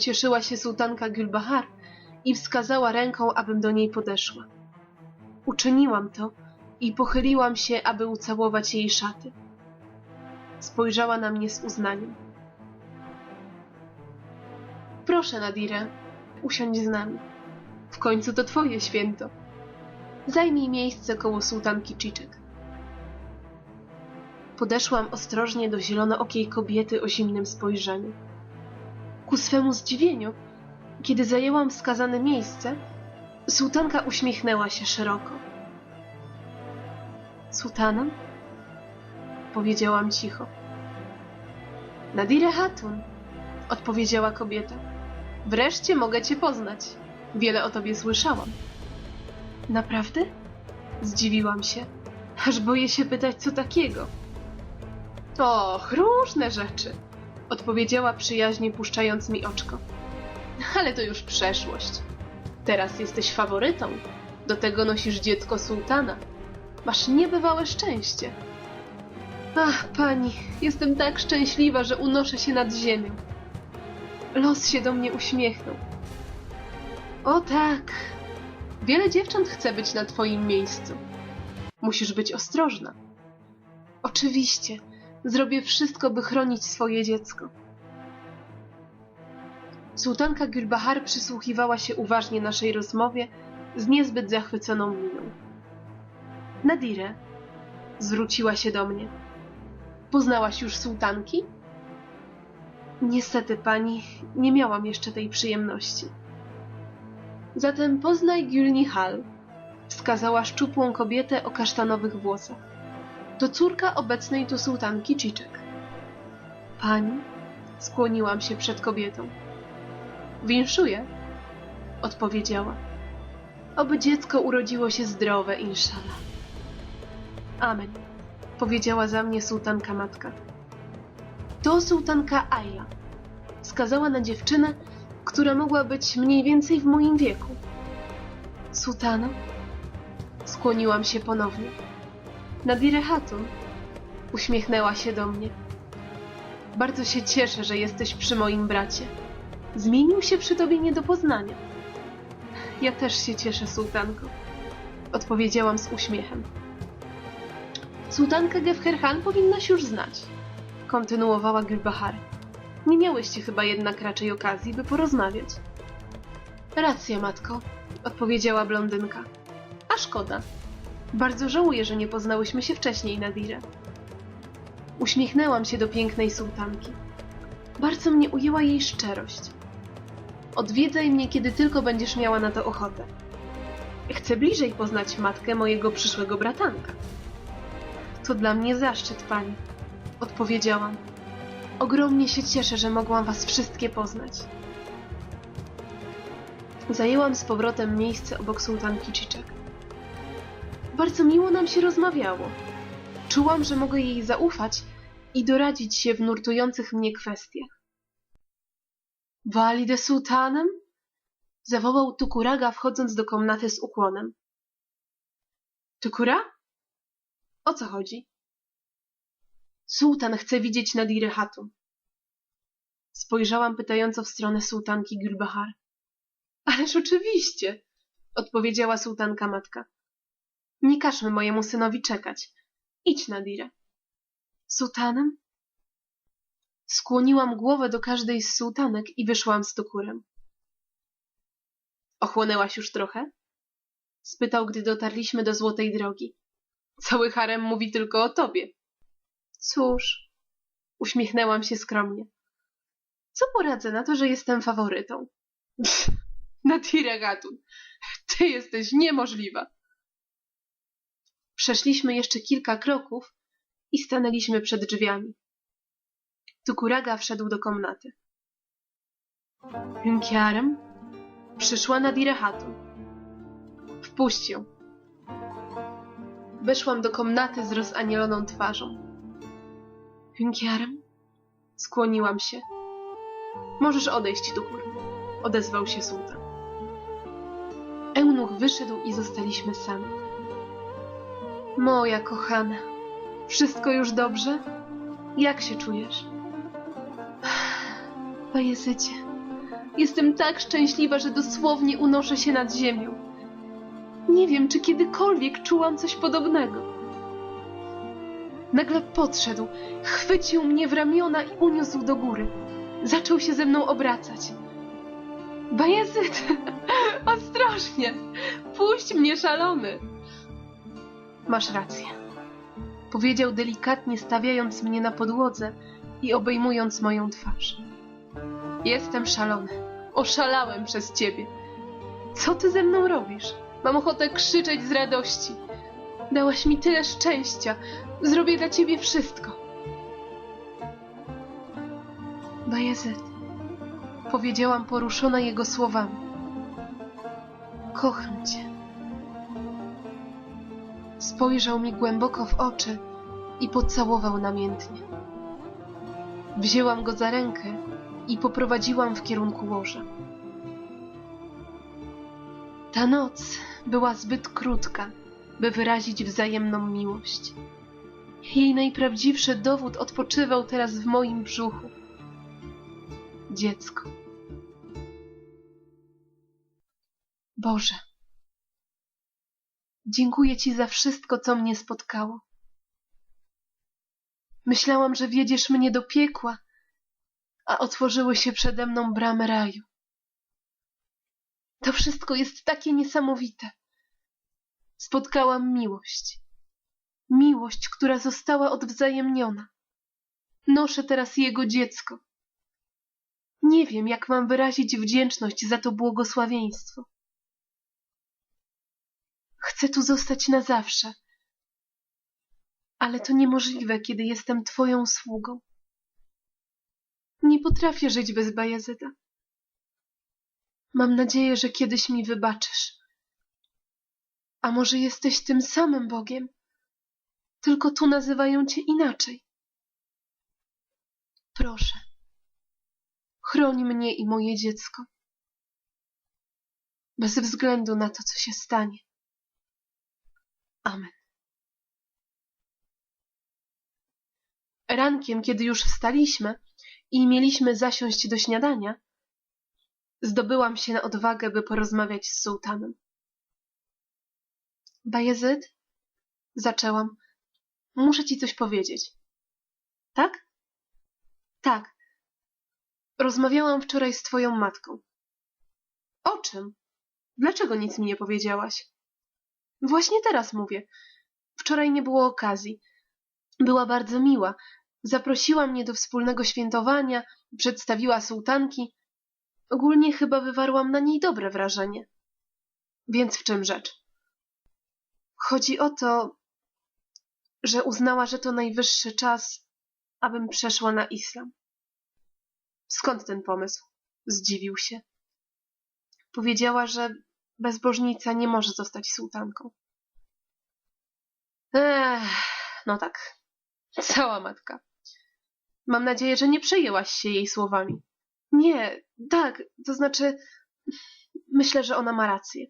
Ucieszyła się sułtanka Gülbahar i wskazała ręką, abym do niej podeszła. Uczyniłam to i pochyliłam się, aby ucałować jej szaty. Spojrzała na mnie z uznaniem. Proszę, Nadire, usiądź z nami. W końcu to twoje święto. Zajmij miejsce koło sułtanki Cziczek. Podeszłam ostrożnie do zielonookiej kobiety o zimnym spojrzeniu. Ku swemu zdziwieniu, kiedy zajęłam wskazane miejsce, sułtanka uśmiechnęła się szeroko. Sultana? Powiedziałam cicho. Nadire Hatun, odpowiedziała kobieta. Wreszcie mogę cię poznać. Wiele o tobie słyszałam. Naprawdę? Zdziwiłam się. Aż boję się pytać, co takiego. Och, różne rzeczy, odpowiedziała przyjaźnie, puszczając mi oczko. Ale to już przeszłość. Teraz jesteś faworytą. Do tego nosisz dziecko sułtana. Masz niebywałe szczęście. Ach, pani, jestem tak szczęśliwa, że unoszę się nad ziemią. Los się do mnie uśmiechnął. O tak, wiele dziewcząt chce być na twoim miejscu. Musisz być ostrożna. Oczywiście, zrobię wszystko, by chronić swoje dziecko. Sułtanka Gülbahar przysłuchiwała się uważnie naszej rozmowie z niezbyt zachwyconą miną. Nadire, zwróciła się do mnie. Poznałaś już sułtanki? Niestety, pani, nie miałam jeszcze tej przyjemności. Zatem poznaj Gülni Hal, wskazała szczupłą kobietę o kasztanowych włosach. To córka obecnej tu sułtanki Cziczek. Pani? Skłoniłam się przed kobietą. Winszuję, odpowiedziała. Oby dziecko urodziło się zdrowe, inshallah. Amen, powiedziała za mnie sułtanka matka. To sułtanka Ayla. Wskazała na dziewczynę, która mogła być mniej więcej w moim wieku. Sultana? Skłoniłam się ponownie. Nadire Hatun uśmiechnęła się do mnie. Bardzo się cieszę, że jesteś przy moim bracie. Zmienił się przy tobie nie do poznania. Ja też się cieszę, sułtanko, odpowiedziałam z uśmiechem. Sułtankę Gefherhan powinnaś już znać, kontynuowała Gülbahar. Nie miałyście chyba jednak raczej okazji, by porozmawiać. Racja, matko, odpowiedziała blondynka. A szkoda. Bardzo żałuję, że nie poznałyśmy się wcześniej, Nadire. Uśmiechnęłam się do pięknej sułtanki. Bardzo mnie ujęła jej szczerość. Odwiedzaj mnie, kiedy tylko będziesz miała na to ochotę. Chcę bliżej poznać matkę mojego przyszłego bratanka. To dla mnie zaszczyt, pani, odpowiedziałam. Ogromnie się cieszę, że mogłam was wszystkie poznać. Zajęłam z powrotem miejsce obok sułtanki Cziczek. Bardzo miło nam się rozmawiało. Czułam, że mogę jej zaufać i doradzić się w nurtujących mnie kwestiach. Walide sułtanem? Zawołał Tukuraga, wchodząc do komnaty z ukłonem. Tukura? O co chodzi? Sułtan chce widzieć Nadire Hatun. Spojrzałam pytająco w stronę sułtanki Gülbahar. Ależ oczywiście, odpowiedziała sułtanka matka. Nie każmy mojemu synowi czekać. Idź, Nadire. Sułtanem? Skłoniłam głowę do każdej z sułtanek i wyszłam z tukurem. Ochłonęłaś już trochę? Spytał, gdy dotarliśmy do złotej drogi. Cały harem mówi tylko o tobie. Cóż, uśmiechnęłam się skromnie. Co poradzę na to, że jestem faworytą? Natira Gatun, ty jesteś niemożliwa. Przeszliśmy jeszcze kilka kroków i stanęliśmy przed drzwiami. Tukuraga wszedł do komnaty. Hünkiarem przyszła Nadire Hatun. Wpuść ją. Weszłam do komnaty z rozanieloną twarzą. Hünkiarem? Skłoniłam się. Możesz odejść, Tukur, odezwał się sułtan. Eunuch wyszedł i zostaliśmy sami. Moja kochana, wszystko już dobrze? Jak się czujesz? Bajezycie, jestem tak szczęśliwa, że dosłownie unoszę się nad ziemią. Nie wiem, czy kiedykolwiek czułam coś podobnego. Nagle podszedł, chwycił mnie w ramiona i uniósł do góry. Zaczął się ze mną obracać. Bajezyt, ostrożnie, puść mnie, szalony. Masz rację, powiedział delikatnie, stawiając mnie na podłodze i obejmując moją twarz. Jestem szalony. Oszalałem przez ciebie. Co ty ze mną robisz? Mam ochotę krzyczeć z radości. Dałaś mi tyle szczęścia. Zrobię dla ciebie wszystko. Bajezet, powiedziałam poruszona jego słowami. Kocham cię. Spojrzał mi głęboko w oczy i pocałował namiętnie. Wzięłam go za rękę i poprowadziłam w kierunku łoża. Ta noc była zbyt krótka, by wyrazić wzajemną miłość. Jej najprawdziwszy dowód odpoczywał teraz w moim brzuchu. Dziecko. Boże, dziękuję Ci za wszystko, co mnie spotkało. Myślałam, że wiedziesz mnie do piekła, a otworzyły się przede mną bramy raju. To wszystko jest takie niesamowite. Spotkałam miłość. Miłość, która została odwzajemniona. Noszę teraz jego dziecko. Nie wiem, jak mam wyrazić wdzięczność za to błogosławieństwo. Chcę tu zostać na zawsze, ale to niemożliwe, kiedy jestem Twoją sługą. Nie potrafię żyć bez Bajazeta. Mam nadzieję, że kiedyś mi wybaczysz. A może jesteś tym samym Bogiem? Tylko tu nazywają cię inaczej. Proszę, chroń mnie i moje dziecko. Bez względu na to, co się stanie. Amen. Rankiem, kiedy już wstaliśmy i mieliśmy zasiąść do śniadania, zdobyłam się na odwagę, by porozmawiać z sułtanem. Bajezyd? Zaczęłam. Muszę ci coś powiedzieć. Tak? Tak. Rozmawiałam wczoraj z twoją matką. O czym? Dlaczego nic mi nie powiedziałaś? Właśnie teraz mówię. Wczoraj nie było okazji. Była bardzo miła. Zaprosiła mnie do wspólnego świętowania, przedstawiła sułtanki. Ogólnie chyba wywarłam na niej dobre wrażenie. Więc w czym rzecz? Chodzi o to, że uznała, że to najwyższy czas, abym przeszła na islam. Skąd ten pomysł? Zdziwił się. Powiedziała, że bezbożnica nie może zostać sułtanką. Ech, no tak. Cała matka. Mam nadzieję, że nie przejęłaś się jej słowami. Nie, tak, to znaczy, myślę, że ona ma rację.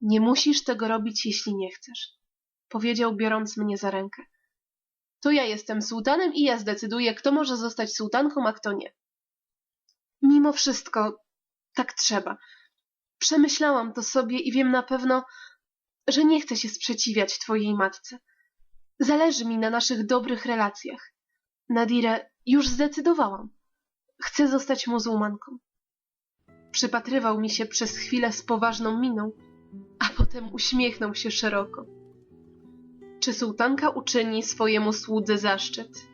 Nie musisz tego robić, jeśli nie chcesz, powiedział, biorąc mnie za rękę. To ja jestem sułtanem i ja zdecyduję, kto może zostać sułtanką, a kto nie. Mimo wszystko, tak trzeba. Przemyślałam to sobie i wiem na pewno, że nie chcę się sprzeciwiać twojej matce. Zależy mi na naszych dobrych relacjach. Nadire, już zdecydowałam. Chcę zostać muzułmanką. Przypatrywał mi się przez chwilę z poważną miną, a potem uśmiechnął się szeroko. Czy sułtanka uczyni swojemu słudze zaszczyt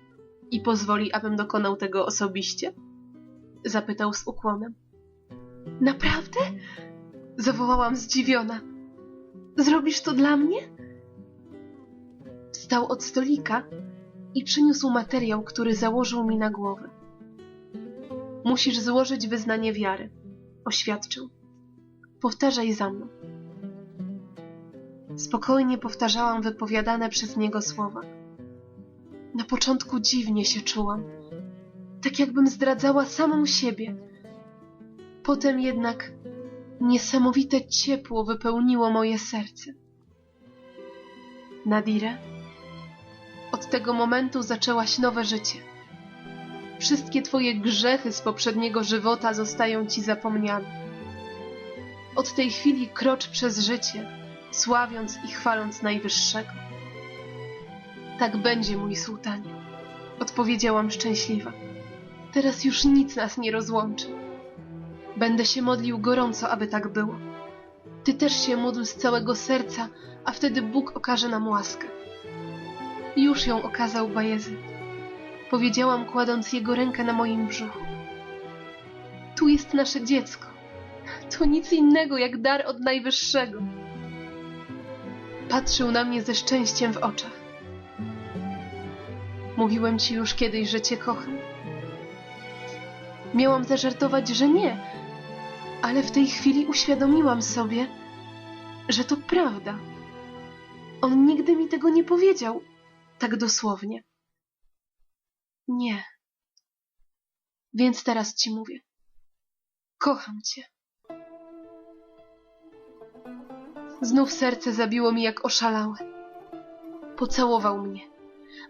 i pozwoli, abym dokonał tego osobiście? Zapytał z ukłonem. Naprawdę? Zawołałam zdziwiona. Zrobisz to dla mnie? Wstał od stolika i przyniósł materiał, który założył mi na głowę. Musisz złożyć wyznanie wiary, oświadczył. Powtarzaj za mną. Spokojnie powtarzałam wypowiadane przez niego słowa. Na początku dziwnie się czułam, tak jakbym zdradzała samą siebie. Potem jednak niesamowite ciepło wypełniło moje serce. Nadire, od tego momentu zaczęłaś nowe życie. wszystkie twoje grzechy z poprzedniego żywota zostają ci zapomniane. Od tej chwili krocz przez życie, sławiąc i chwaląc Najwyższego. Tak będzie, mój sułtanie, odpowiedziałam szczęśliwa. Teraz już nic nas nie rozłączy. Będę się modlił gorąco, aby tak było. Ty też się módl z całego serca, a wtedy Bóg okaże nam łaskę. Już ją okazał Bajezyt. Powiedziałam, kładąc jego rękę na moim brzuchu. Tu jest nasze dziecko. To nic innego jak dar od Najwyższego. Patrzył na mnie ze szczęściem w oczach. Mówiłem ci już kiedyś, że cię kocham. Miałam zażartować, że nie, ale w tej chwili uświadomiłam sobie, że to prawda. On nigdy mi tego nie powiedział, tak dosłownie. Nie. Więc teraz ci mówię. Kocham cię. Znów serce zabiło mi jak oszalałe. Pocałował mnie.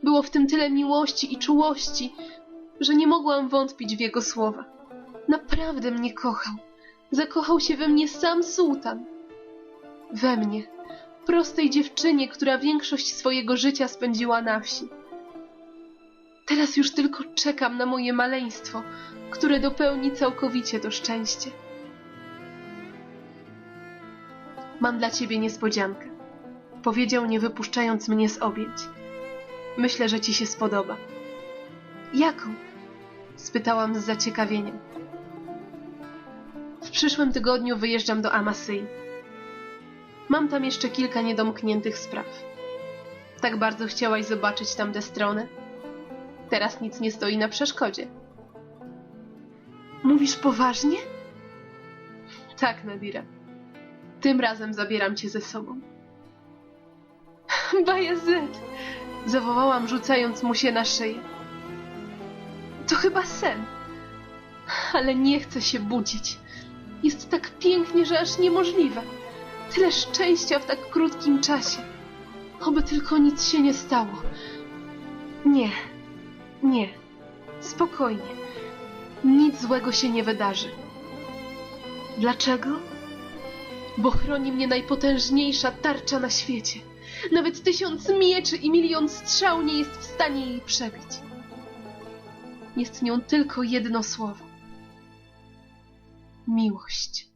Było w tym tyle miłości i czułości, że nie mogłam wątpić w jego słowa. Naprawdę mnie kochał. Zakochał się we mnie sam sułtan. We mnie, prostej dziewczynie, która większość swojego życia spędziła na wsi. Teraz już tylko czekam na moje maleństwo, które dopełni całkowicie to szczęście. Mam dla ciebie niespodziankę, powiedział, nie wypuszczając mnie z objęć. Myślę, że ci się spodoba. Jaką? spytałam z zaciekawieniem. W przyszłym tygodniu wyjeżdżam do Amasyi. Mam tam jeszcze kilka niedomkniętych spraw. Tak bardzo chciałaś zobaczyć tamte strony. Teraz nic nie stoi na przeszkodzie. Mówisz poważnie? Tak, Nadira. Tym razem zabieram cię ze sobą. Bajazet! Zawołałam, rzucając mu się na szyję. To chyba sen. Ale nie chcę się budzić. Jest tak pięknie, że aż niemożliwe. Tyle szczęścia w tak krótkim czasie. Oby tylko nic się nie stało. Nie, nie, spokojnie. Nic złego się nie wydarzy. Dlaczego? Bo chroni mnie najpotężniejsza tarcza na świecie. Nawet tysiąc mieczy i milion strzał nie jest w stanie jej przebić. Jest nią tylko jedno słowo. Miłość.